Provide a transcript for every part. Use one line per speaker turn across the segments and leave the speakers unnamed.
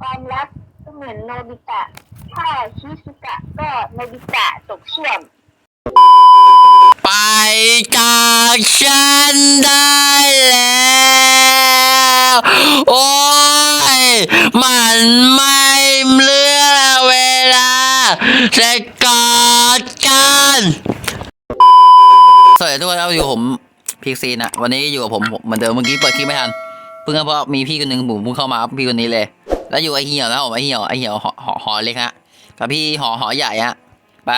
ความรักก็เหมือนโนบิตะ ถ้าชิซุกะก็โนบิตะตกช่วม
ไปจากฉันได้แล้ว โอ้ย มันไม่เลือเวลาจะกอดกัน สวัสดีทุกคนครับอยู่ผมพีซีนะวันนี้อยู่กับผมเหมือนเดิมเมื่อกี้เปิดคลิปไม่ทัน เพิ่งเพราะมีพี่คนหนึ่งผมเพิ่งเข้ามาพี่คนนี้เลย แล้วอยู่ไอเหี่ยวนะผมไอเหี่ยวไอเหี่ยวหอหอหอเล็กฮะกับพี่หอหอใหญ่ฮะไป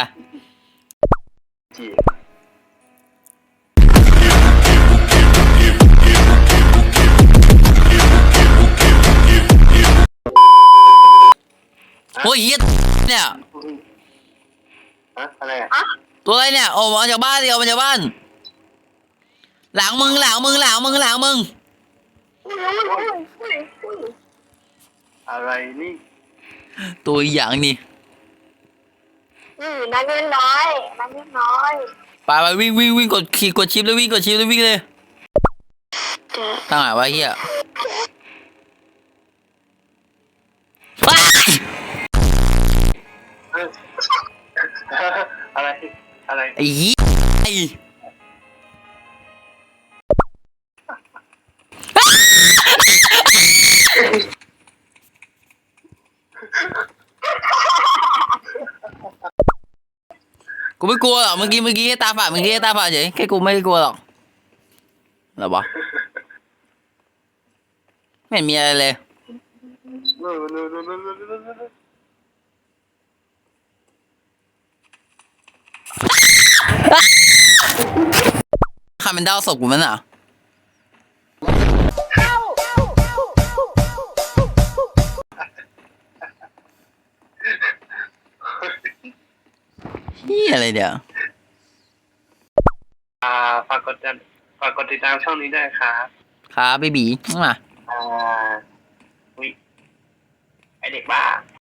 โอ้ยเหี้ยเนี่ย
ฮะอะไรอะ
ตัวอะไรเนี่ยโอ้มาจากบ้านเดียวมาจากบ้าน หลังมึงหลังมึงหลังมึงหลังมึง
อะไรนี่
ตัวอย่างนี่
อืมนางเงินน้อยนางเงินน้อย
ไปไปวิ่งวิ่งวิ่งกดขี่กดชิปเลยวิ่งกดชิปเลยวิ่งเลยตั้งไหนวะเฮียว้าย
เอ้ยอะไรอะไร
ไอ้ กูไม่กลัวหรอกเมื่อกี้เมื่อกี้แค่ตาฝาดเมื่อกี้แค่ตาฝาดเฉยแค่กูไม่ได้กลัวหรอกเหรอวะไม่เห็นมีอะไรเลย
นู่นนู่นนู่นนู่นนู่นนู่นนู่น
คาเป็นดาวศพกูมันอะ เฮียอะไรเดี๋ยว
อ่าฝากกดติดฝากกดติดตามช่องนี้ด้วยครับ
ครับเบบีมา
อ่าวิไอเด็กบ้า